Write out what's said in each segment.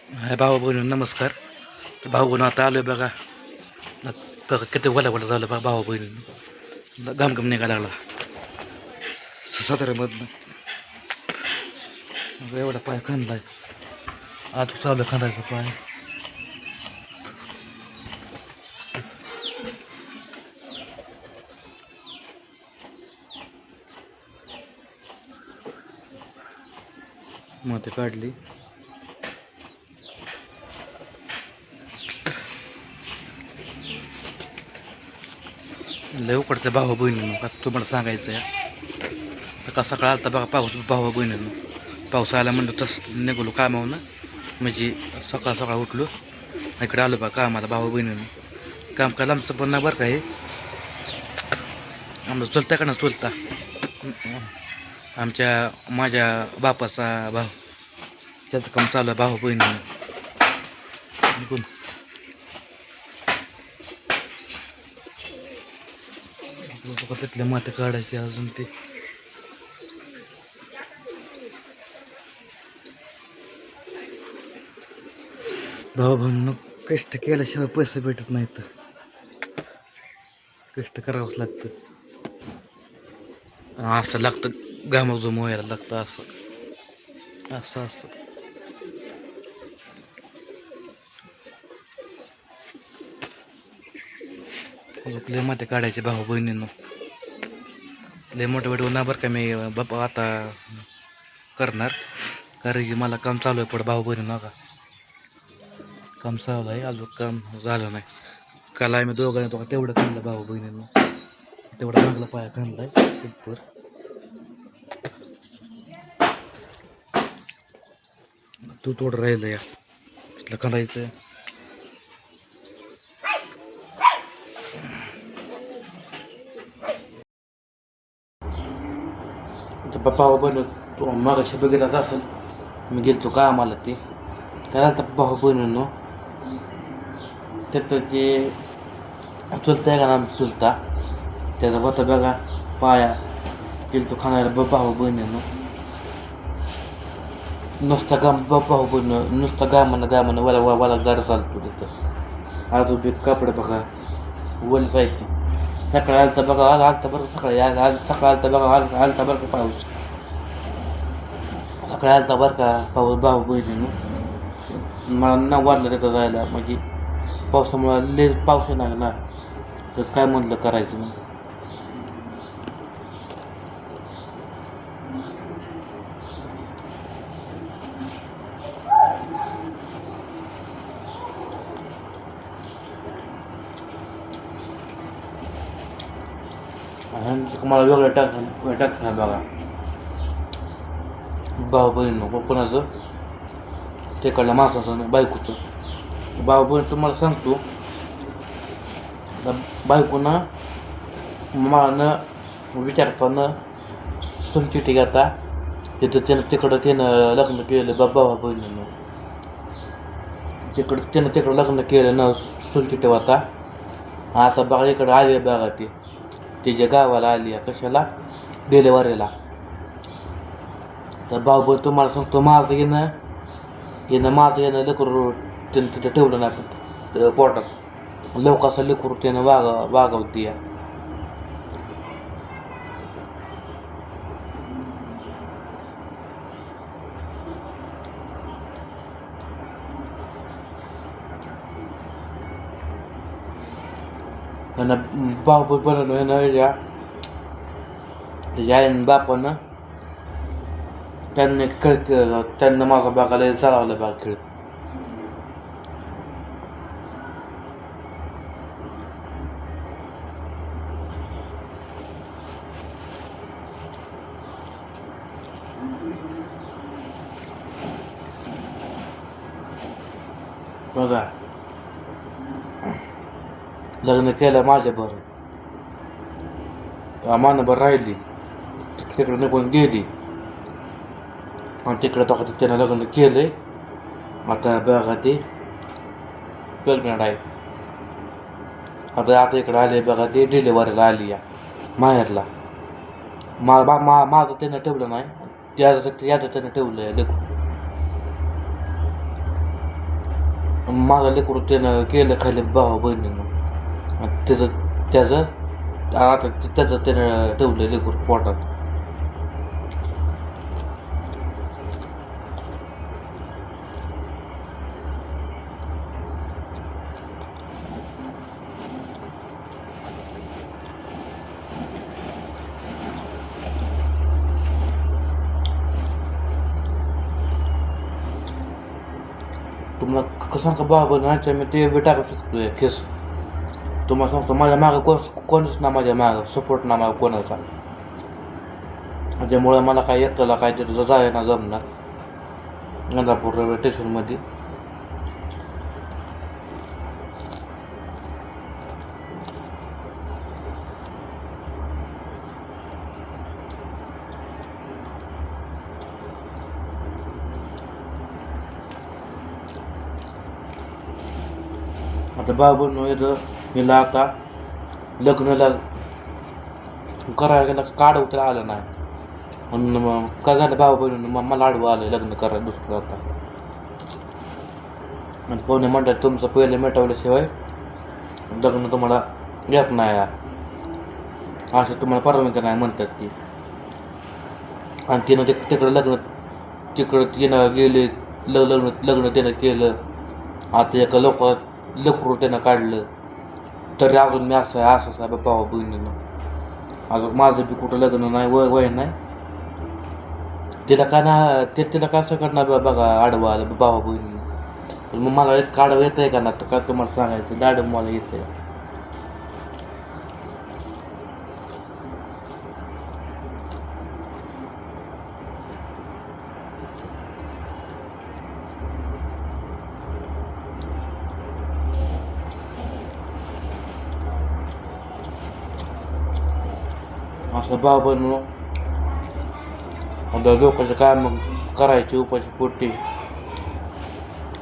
हाय भाऊ बहिणी नमस्कार तर भाऊ बहिणी आता आलोय बघा न- बघा किती वला वला झालं बघा भाऊ बहिणी घाम घाम निघायला लागला साताऱ्यामधनं मग एवढा पाय खणलाय आज चालू खणायचा पाय मग ते काढली लय उकडते भाऊ बहिणीनं का तुम्हाला सांगायचं आहे सकाळ सकाळ आलता बघा पाऊस भाऊ बहिणीनं. पाऊस आला म्हणलं तसं निघलो कामावनं म्हणजे सकाळ सकाळ उठलो. इकडे आलो बा कामाला भाऊ बहिणीनं. काम काय आमचं पण नाही बरं का हे. आमचं चुलता का ना चुलता? आमच्या माझ्या बापाचा भाऊ. त्याचं काम चालू आहे भाऊ बहिणीनं. निघून तिथले माते काढायचे अजून ते. भाऊ भाऊ कष्ट केल्याशिवाय पैसे भेटत नाहीत. कष्ट करावंच लागतं. असं लागतं घामाजूम व्हायला लागतं असं. असं असं. अजून माते काढायचे भाऊ बहिणींना. लय मोठं मोठं ना बरं का मी बापा आता करणार. कारण की मला काम चालू आहे पुढं भाऊ बहिणी नका. काम चालू आहे अजून काम झालं नाही. काल आम्ही दोघांनी तो तेवढं खाल्लं भाऊ बहिणींना. तेवढं चांगला पाया आहे वर तू थोडं राहिलं या. तिथलं करायचं तर पप्पा हो बहिण तू मागाशी बघितलाच असेल. मी गेलतो का आम्हाला ते. त्याला तर भाऊ हो बहिणीनो त्यात ते चुलता आहे का ना चुलता? त्याचा होता बघा पाया गेलतो खाणारा ब भाऊ हो बहिणीनो नुसता गाम ब भाऊ बहिण नुसता गामानं गामानं वाला वा वाला गार चालतो तिथं. आजू बी कपडे बघा वल साहित्य सकाळी आलता बघा आला आलता बरं सकाळी आज आज सकाळी आलता बघा आल आलता बरं पाऊस? सकाळी आलता बरं का? पाऊस भाऊ बहिणीनं मला ना वाटलं तिथं जायला. म्हणजे पावसामुळे लेज पाऊस येणार ना. तर काय म्हटलं करायचं मग? मला वेगळं टाक टाकणार बघा. भाऊ बहीण कोणाचं? ते कळलं माणसाचं बायकोचं. भाऊ बहीण तुम्हाला सांगतो बायकोनं मला न विचारताना सुनचिटी घेता तिथं त्यानं तिकडं त्यानं लग्न केलं बा भावा बहिणीनं तिकडं त्यानं तिकडं लग्न केलं न सुनचिटी होता आता बघा इकडं आली बघा ती. तिच्या गावाला आली आहे कशाला? डिलेवरीला. भाऊ बहीण तुम्हाला सांगतो माझं येणं येणं माझं येणं लेकरू त्यानं तिथं ठेवलं नाही प- पोटात लोकांचं लेकरू त्यानं वाग वागवती आहे त्यांना भाऊ बनवलं आहे ना या त्याच्या आईनं बापानं त्यांनी खेळ केला त्यांना माझा बागाला चालवलं बाग खेळ बघा लग्न केलं माझ्या बरं मानभर राहिली तिकडे निघून गेली आणि तिकडे तो त्यानं लग्न केलंय. आता बघा ते. प्रेग्नंट आहे. आता आता इकडे आले बघा ते डिलेवरीला आली या. माहेरला. मा मा मा- माझं त्यानं ठेवलं नाही. त्याचं त्याचं त्यानं ठेवलं आहे लेकरू. माझं लेकरू त्यानं केलं खाली भाऊ बहिणीनं. आणि त्याचं त्याचं आता ते- त्याचं त्यानं ठेवलं लेकरू पोटात. तुम्हाला कसं का? बाबा नाच्या मी ते बी टाकू शकतो खेस तुम्हाला सांगतो माझ्या मागं कोण कोणच ना माझ्या मागं सपोर्ट ना मागं कोणाचा. त्यामुळे मला काय एकट्याला काय तिथं जाय ना जमणार. गंगापूर रेल्वे स्टेशनमध्ये आता बाबून येतं हिला आता लग्नाला करायला गेला काढ तर आलं नाही. म्हणून मग काय झालं बाबा बहिणी मग मला आडवं आलं लग्न करायला दुसरं आता. आणि कोणी म्हणतात तुमचं पहिले मिटवल्याशिवाय लग्न तुम्हाला येत नाही. या असं तुम्हाला परवानगी नाही म्हणतात ती. आणि तिनं ते तिकडं लग्न तिकडं तिनं गेले लग्न लग्न त्यानं केलं. आता एका लोकात लेकरू त्यानं काढलं. तरी अजून मी असं आहे असंच आहे भावा बहिणीनं. अजून माझं बी कुठं लग्न नाही वय वय नाही. तिला का ना ते तिला कसं करणार बा- बघा आडवा आलं भावा बहिणी पण मग मला एक काढव येतं आहे का ना? तर काय तुम्हाला सांगायचं? लाडव मला येतं आहे असं भाव बनवून आता लोकांचं काय मग करायचे उपाशी पोटी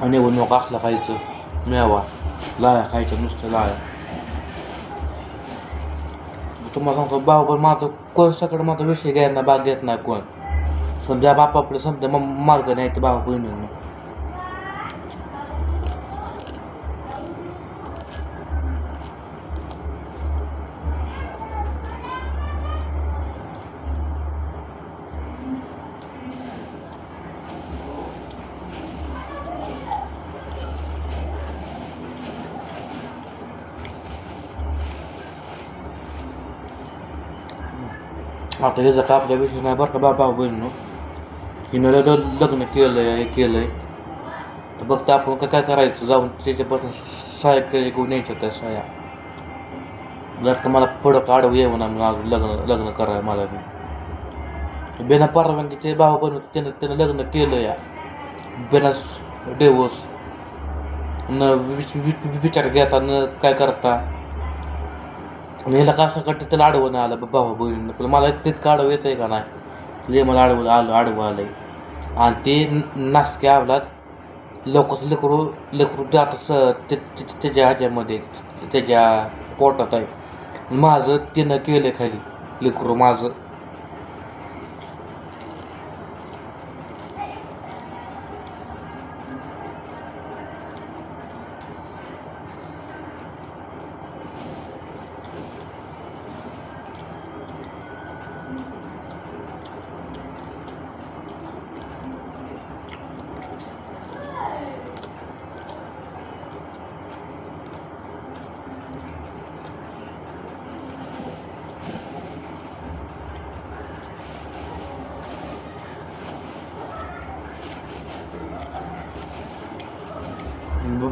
आणि नको असला खायचं. मेवा लाया खायचं नुसतं लाया. तुम्हाला सांगतो भाऊ पण माझं कोणच्याकडे माझा विषय घ्यायला बाग घेत नाही कोण. समजा बाप आपलं समजा मग मार्ग नाही तर भाऊ बहिणींना. आता हे जर का आपल्या विषय नाही बरं का बाबा बहिणीनं हिनं लग्न लग्न केलं आहे हे केलं आहे तर फक्त आपण काय करायचं जाऊन त्याच्यापासून साया केले घेऊन यायच्या त्या सहाय्या जर का मला पुढं काढू येऊ ना मी आज लग्न लग्न करायला मला मी बिना परवानगीचे बाबा बहिण त्यानं त्यानं लग्न केलं या बिना डेवोस न विच- विचार घेता न काय करता आणि ह्याला का असं करतं त्याला आडवं नाही आलं. बाबा बहिणीनं पण मला तितकं आडवं येतं आहे का नाही? ले मला आडवं आलं आडवं आलं आहे आणि ते नासके आवलात लवकर लेकरू लेकरू जात ते- त्याच्या ह्याच्यामध्ये त्याच्या पोटात आहे. माझं तिनं केलं खाली लेकरू माझं.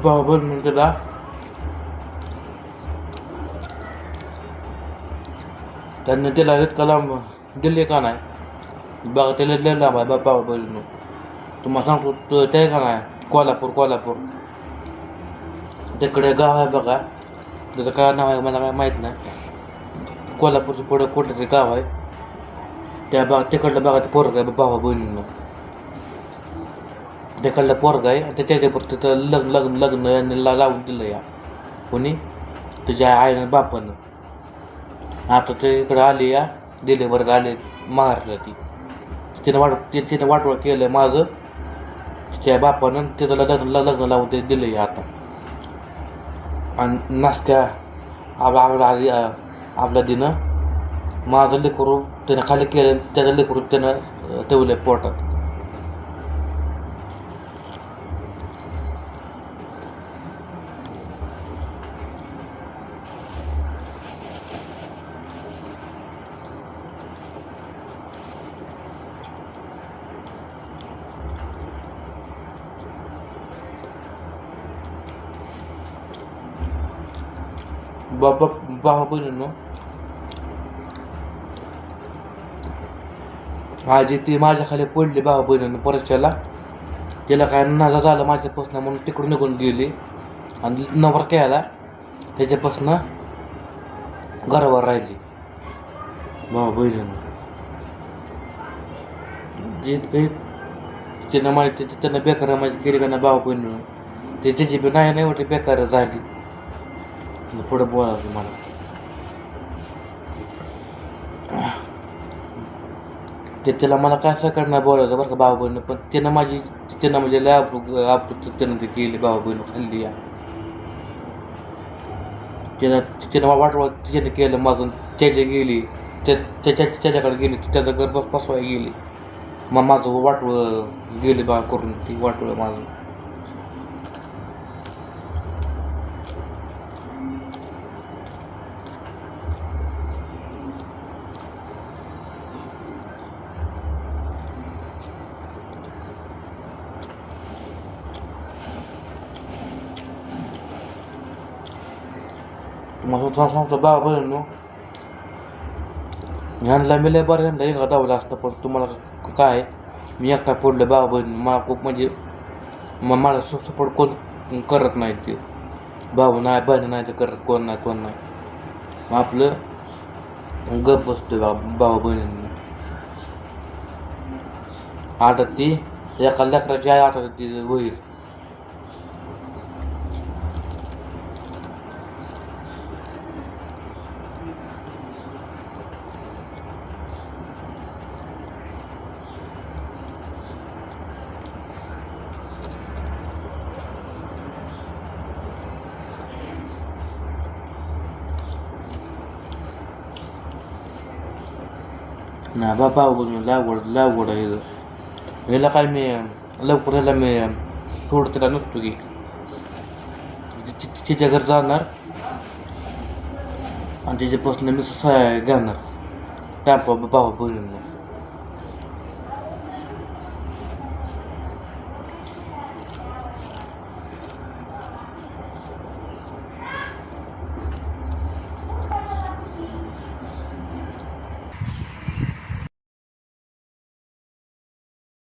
भाऊ बहिणी त्याला त्यांनी त्याला इतका लांब दिले का नाही? बघा त्याला लय लांब आहे बाबा बहिणीनं तुम्हाला सांगतो तो ते का नाही? कोल्हापूर कोल्हापूर. तिकडे गाव आहे बघा. त्याचं काय नाव आहे मला काय माहीत नाही. कोल्हापूरचं पुढं कुठलं तरी गाव आहे. त्या बा तिकडलं बघा ते पोरग आहे बाबा बहिणीनं तिकडलं पोरग आहे. आणि त्याच्या तिथं लग्न लग्न लग्न यांनी ला- लावून दिलं या. कोणी? तुझ्या आईनं बापानं. आता ते इकडं आले या. डिलेवरीला आले महाराष्ट्राला ती. तिनं वाट ति- तिनं वाटोळ केलं माझं. त्या बापानं तिथं लग्न लग्न लावून ते दिलं या आता. आणि नासक्या आपला आपला आपल्या दिनं माझं लेकरू त्यानं खाली केलं त्याचं लेकरू त्यानं ठेवलं आहे पोटात. बाबा बाबा बहिणींनो आजी ती माझ्याखाली पडली भावा बहिणीनं परीक्षेला तिला काय नाजा झालं माझ्यापासून म्हणून तिकडून निघून गेली. आणि नवर केला. त्याच्यापासून घरावर राहिली. बाबा बहिणीनं. जे काही तिनं माहिती त्यांना बेकार माझी केली का ना भावा बहिणीनं? ते त्याची बी नाही नाही वाटली बेकार झाली. पुढे बोलायचं मला ते त्याला मला काय नाही बोलायचं बरं का भाऊ बहिणी पण त्यानं माझी त्यानं म्हणजे लय आपलं त्यानं ते केली भाऊ बहिणी खाल्ली या त्यानं त्यानं वाटवा त्याने केलं माझं त्याच्या गेली त्याच्या त्याच्याकडे गेली त्याचं घर पसवाय गेली मग माझं वाटवं गेली बा करून ती वाटवं माझं मग तुला बाबा बहिणीनो ह्यांना मिले लय बरं ह्यांना एका डावला असतं पण तुम्हाला काय मी एकटा पडलो बाबा बहीण मला खूप म्हणजे मग मला सपोर्ट कोण करत नाही ते भाऊ नाही बहीण नाही ते करत कोण नाही कोण नाही मग आपलं गप बसतोय बा बाबा बहिणींनी आता ती एका लेकराची आहे आता ती होईल नाही बाबा बोलून लागवड लागवड आहे याला काय मी लवकर याला मी सोडतेला नसतो की तिच्या घर जाणार आणि तिच्यापासून मी सहाय्य घेणार टापा बाबा बोलून